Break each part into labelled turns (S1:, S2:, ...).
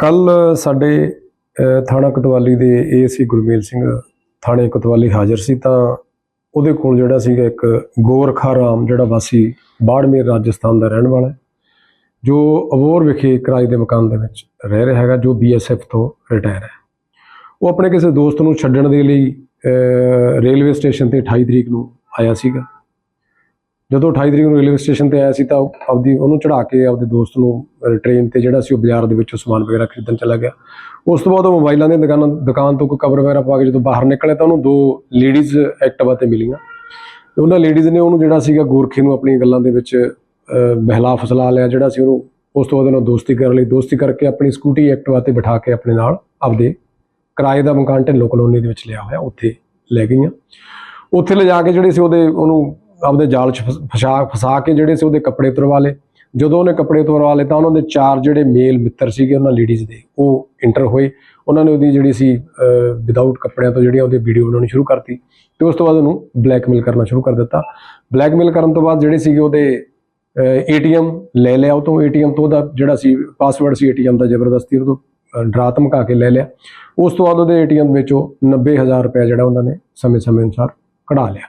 S1: ਕੱਲ ਸਾਡੇ ਥਾਣਾ ਕੋਤਵਾਲੀ ਦੇ ਏਐਸਸੀ ਗੁਰਮੇਲ ਸਿੰਘ ਥਾਣੇ ਕੋਤਵਾਲੀ ਹਾਜ਼ਰ ਸੀ ਤਾਂ ਉਹਦੇ ਕੋਲ ਜਿਹੜਾ ਸੀਗਾ ਇੱਕ ਗੋਰਖਾ ਰਾਮ, ਜਿਹੜਾ ਵਾਸੀ ਬਾੜਮੇਰ ਰਾਜਸਥਾਨ ਦਾ ਰਹਿਣ ਵਾਲਾ ਜੋ ਅਬੋਰ ਵਿਖੇ ਕਿਰਾਏ ਦੇ ਮਕਾਨ ਦੇ ਵਿੱਚ ਰਹਿ ਰਿਹਾ ਹੈਗਾ, ਜੋ ਬੀਐਸਐਫ ਤੋਂ ਰਿਟਾਇਰ ਹੈ। ਉਹ ਆਪਣੇ ਕਿਸੇ ਦੋਸਤ ਨੂੰ ਛੱਡਣ ਦੇ ਲਈ ਰੇਲਵੇ ਸਟੇਸ਼ਨ ਤੇ 28 ਤਰੀਕ ਨੂੰ ਆਇਆ ਸੀਗਾ। ਜਦੋਂ 28 ਤਰੀਕ ਨੂੰ ਰੇਲਵੇ ਸਟੇਸ਼ਨ ਤੇ ਆਇਆ ਸੀ ਤਾਂ ਆਪਦੀ ਉਹਨੂੰ ਚੜਾ ਕੇ ਆਪਦੇ ਦੋਸਤ ਨੂੰ ਟ੍ਰੇਨ ਤੇ ਜਿਹੜਾ ਸੀ ਉਹ ਬਾਜ਼ਾਰ ਦੇ ਵਿੱਚੋਂ ਸਮਾਨ ਵਗੈਰਾ ਖਰੀਦਣ ਚਲਾ ਗਿਆ। ਉਸ ਤੋਂ ਬਾਅਦ ਉਹ ਮੋਬਾਈਲਾਂ ਦੀਆਂ ਦੁਕਾਨਾਂ, ਦੁਕਾਨ ਤੋਂ ਕੋਈ ਕਵਰ ਵਗੈਰਾ ਪਾ ਕੇ ਜਦੋਂ ਬਾਹਰ ਨਿਕਲਿਆ ਤਾਂ ਉਹਨੂੰ ਦੋ ਲੇਡੀਜ਼ ਐਕਟਿਵਾ ਤੇ ਮਿਲੀਆਂ। ਉਹਨਾਂ ਲੇਡੀਜ਼ ਨੇ ਉਹਨੂੰ ਜਿਹੜਾ ਸੀਗਾ ਗੋਰਖੇ ਨੂੰ ਆਪਣੀਆਂ ਗੱਲਾਂ ਦੇ ਵਿੱਚ ਬਹਿਲਾ ਫਸਲਾ ਲਿਆ ਜਿਹੜਾ ਸੀ ਉਹਨੂੰ। ਉਸ ਤੋਂ ਬਾਅਦ ਉਹਨਾਂ ਦੋਸਤੀ ਕਰਨ ਲਈ ਦੋਸਤੀ ਕਰਕੇ ਆਪਣੀ ਸਕੂਟੀ ਐਕਟਿਵਾ ਤੇ ਬਿਠਾ ਕੇ ਆਪਣੇ ਨਾਲ ਆਪਦੇ ਕਿਰਾਏ ਦਾ ਮਕਾਨ ਢਿੱਲੋਂ ਕਲੋਨੀ ਦੇ ਵਿੱਚ ਲਿਆ ਹੋਇਆ, ਉੱਥੇ ਲੈ ਗਈਆਂ। ਉੱਥੇ ਲਿਜਾ ਕੇ ਜਿਹੜੇ ਸੀ ਉਹਦੇ ਉਹਨੂੰ ਆਪਦੇ ਜਾਲ 'ਚ ਫਸਾ ਫਸਾ ਕੇ ਜਿਹੜੇ ਸੀ ਉਹਦੇ ਕੱਪੜੇ ਉਤਰਵਾ ਲਏ। ਜਦੋਂ ਉਹਨੇ ਕੱਪੜੇ ਉਤਰਵਾ ਲਏ ਤਾਂ ਉਹਨਾਂ ਦੇ ਚਾਰ ਜਿਹੜੇ ਮੇਲ ਮਿੱਤਰ ਸੀਗੇ, ਉਹਨਾਂ ਲੇਡੀਜ਼ ਦੇ, ਉਹ ਇੰਟਰ ਹੋਏ। ਉਹਨਾਂ ਨੇ ਉਹਦੀ ਜਿਹੜੀ ਸੀ ਵਿਦਆਊਟ ਕੱਪੜਿਆਂ ਤੋਂ ਜਿਹੜੀਆਂ ਉਹਦੀ ਵੀਡੀਓ ਬਣਾਉਣੀ ਸ਼ੁਰੂ ਕਰਤੀ। ਤੇ ਉਸ ਤੋਂ ਬਾਅਦ ਉਹਨੂੰ ਬਲੈਕਮੇਲ ਕਰਨਾ ਸ਼ੁਰੂ ਕਰ ਦਿੱਤਾ। ਬਲੈਕਮੇਲ ਕਰਨ ਤੋਂ ਬਾਅਦ ਜਿਹੜੇ ਸੀਗੇ ਉਹਦੇ ਏਟੀਐਮ ਲੈ ਲਿਆ। ਉਹ ਤੋਂ ਏਟੀਐਮ ਤੋਂ ਉਹਦਾ ਜਿਹੜਾ ਸੀ ਪਾਸਵਰਡ ਸੀ ਏਟੀਐਮ ਦਾ ਜ਼ਬਰਦਸਤੀ, ਉਹ ਤੋਂ ਡਰਾ ਧਮਕਾ ਕੇ ਲੈ ਲਿਆ। ਉਸ ਤੋਂ ਬਾਅਦ ਉਹਦੇ ਏਟੀਐਮ ਵਿੱਚੋਂ 90000 ਰੁਪਏ ਜਿਹੜਾ ਉਹਨਾਂ ਨੇ ਸਮੇਂ-ਸਮੇਂ ਅਨੁਸਾਰ ਕਢਾ ਲਿਆ।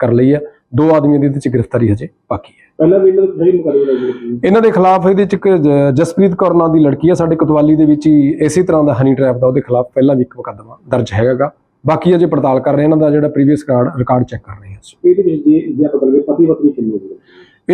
S1: ਕਰ ਲਈ ਆ। ਦੋ ਆਦਮੀਆਂ ਦੀ ਇਹਦੇ ਚ ਗ੍ਰਿਫਤਾਰੀ ਹਜੇ ਬਾਕੀ ਹੈ।
S2: ਪਹਿਲਾਂ ਵੀ ਇਹਨਾਂ ਦਾ ਮੁਕੱਦਮਾ ਦਰਜ
S1: ਇਹਨਾਂ ਦੇ ਖਿਲਾਫ ਇਹਦੇ ਚ ਇੱਕ ਜ- ਜਸਪ੍ਰੀਤ ਕੌਰ ਨਾਂ ਦੀ ਲੜਕੀ ਆ ਸਾਡੇ ਕੋਤਵਾਲੀ ਦੇ ਵਿੱਚ ਹੀ ਇਸੇ ਤਰ੍ਹਾਂ ਦਾ ਹਨੀ ਟ੍ਰੈਪ ਦਾ ਉਹਦੇ ਖਿਲਾਫ ਪਹਿਲਾਂ ਵੀ ਇੱਕ ਮੁਕੱਦਮਾ ਦਰਜ ਹੈਗਾਗਾ। ਬਾਕੀ ਅਜੇ ਪੜਤਾਲ ਕਰ ਰਹੇ ਇਹਨਾਂ ਦਾ ਜਿਹੜਾ ਪ੍ਰੀਵੀਅਸ ਰਿਕਾਰਡ ਰਿਕਾਰਡ ਚੈੱਕ ਕਰ ਰਹੇ ਹਾਂ ਅਸੀਂ।
S2: ਇਹਦੇ ਵਿੱਚ ਜੇ ਜੇ ਆਪਾਂ ਕਰੀਏ ਪਤੀ ਪਤਨੀ ਕਿੰਨੇ ਨੇ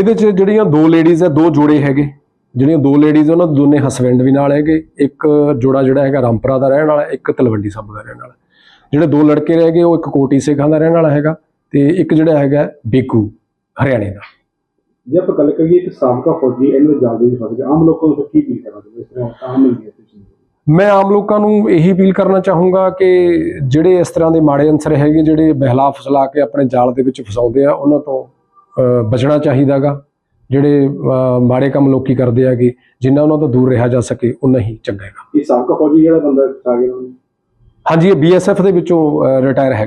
S1: ਇਹਦੇ ਚ ਜਿਹੜੀਆਂ ਦੋ ਲੇਡੀਜ਼ ਆ ਦੋ ਜੋੜੇ ਹੈਗੇ। ਜਿਹੜੀਆਂ ਦੋ ਲੇਡੀਜ਼ ਉਹਨਾਂ ਦੇ ਦੋਨੇ ਹਸਬੈਂਡ ਵੀ ਨਾਲ ਹੈਗੇ। ਇੱਕ ਜੋੜਾ ਜਿਹੜਾ ਹੈਗਾ ਰਾਮਪੁਰਾ ਦਾ ਰਹਿਣ ਵਾਲਾ ਇੱਕ ਤਲਵੰਡੀ ਸਾਬੋ ਦਾ ਰਹਿਣ ਵਾਲਾ। ਜਿਹੜੇ ਦੋ ਲੜਕੇ ਰਹਿ ਗਏ ਉਹ ਇੱਕ ਕੋਟੀ ਸੇਖਾਂ ਦਾ ਰਹਿਣ ਵਾਲਾ ਹੈਗਾ। ਤੇ ਇੱਕ ਜਿਹੜਾ ਹੈਗਾ ਬੇਕੂ ਹਰਿਆਣੇ ਦਾ।
S2: ਜੇ ਆਪਾਂ ਗੱਲ ਕਰੀਏ ਇੱਕ ਸਾਬਕਾ ਫੌਜੀ ਇਹਨਾਂ ਦੇ ਜਾਲ ਦੇ ਵਿੱਚ ਫਸ ਗਿਆ। ਆਮ ਲੋਕਾਂ ਨੂੰ ਕੀ ਫੀਲ ਕਰਨਾ ਚਾਹੁੰਦੇ? ਇਸ ਤਰ੍ਹਾਂ ਤਾਂ ਮਿਲ ਗਿਆ
S1: ਮੈਂ ਆਮ ਲੋਕਾਂ ਨੂੰ ਇਹੀ ਅਪੀਲ ਕਰਨਾ ਚਾਹੂੰਗਾ ਕਿ ਜਿਹੜੇ ਇਸ ਤਰ੍ਹਾਂ ਦੇ ਮਾੜੇ ਅਨਸਰ ਹੈਗੇ ਜਿਹੜੇ ਬਹਿਲਾ ਫਸਲਾ ਕੇ ਆਪਣੇ ਜਾਲ ਦੇ ਵਿੱਚ ਫਸਾਉਂਦੇ ਆ ਉਹਨਾਂ ਤੋਂ ਬਚਣਾ ਚਾਹੀਦਾਗਾ। ਜਿਹੜੇ ਮਾੜੇ ਕੰਮ ਲੋਕੀ ਕਰਦੇ ਆਗੇ ਜਿੰਨਾ ਉਹਨਾਂ ਤੋਂ ਦੂਰ ਰਿਹਾ ਜਾ ਸਕੇ ਉਨਾ ਹੀ ਚੰਗਾ ਹੈਗਾ।
S2: ਇਹ ਸਾਬਕਾ ਫੌਜੀ ਜਿਹੜਾ ਬੰਦਾ ਆ ਗਿਆ
S1: ਹਾਂਜੀ ਇਹ ਬੀਐਸਐਫ ਦੇ ਵਿੱਚੋਂ ਰਿਟਾਇਰ ਹੈਗਾ।